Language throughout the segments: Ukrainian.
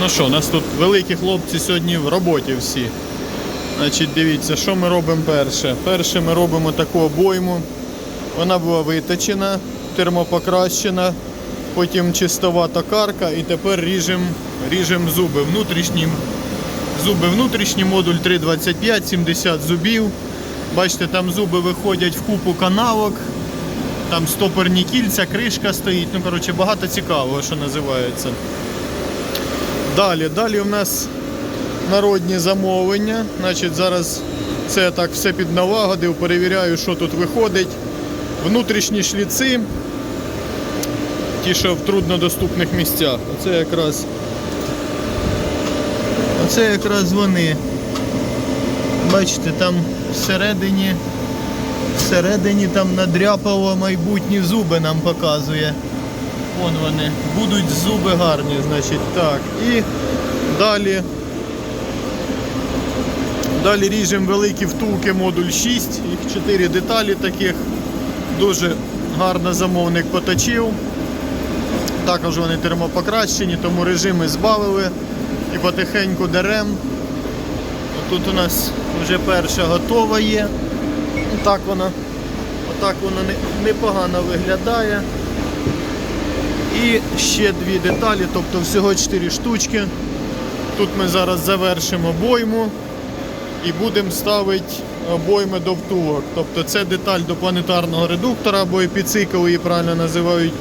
Ну що, у нас тут великі хлопці сьогодні в роботі всі. Значить, дивіться, що ми робимо перше. Перше ми робимо таку обойму. Вона була виточена, термопокращена, потім чистова токарка і тепер ріжемо ріжем зуби. Внутрішні, зуби внутрішні, модуль 325, 70 зубів. Бачите, там зуби виходять в купу канавок, там стопорні кільця, кришка стоїть. Ну, коротше, багато цікавого, що називається. Далі, далі у нас народні замовлення. Значить, зараз це так все підналагодив, перевіряю, що тут виходить. Внутрішні шліци, ті, що в труднодоступних місцях. Оце якраз, оце якраз вони. Бачите, там всередині, всередині там надряпало майбутні зуби нам показує. Вон вони. Будуть зуби гарні, значить, так. І далі. Далі ріжемо великі втулки модуль 6, їх 4 деталі таких. Дуже гарно замовник поточив. Також вони термопокращені, тому режими збавили і потихеньку дерем. Тут у нас вже перша готова є. Отак вона, отак вона непогано виглядає. І ще дві деталі, тобто всього 4 штучки. Тут ми зараз завершимо обойму і будемо ставити обойми до втулок. Тобто це деталь до планетарного редуктора або епіцикл, її правильно називають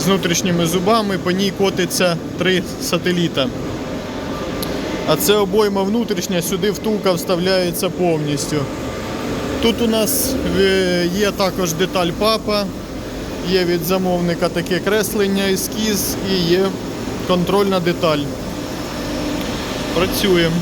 з внутрішніми зубами. По ній котиться три сателіта. А це обойма внутрішня, сюди втулка вставляється повністю. Тут у нас е, є також деталь папа, є від замовника таке креслення, ескіз і є контрольна деталь. Працюємо.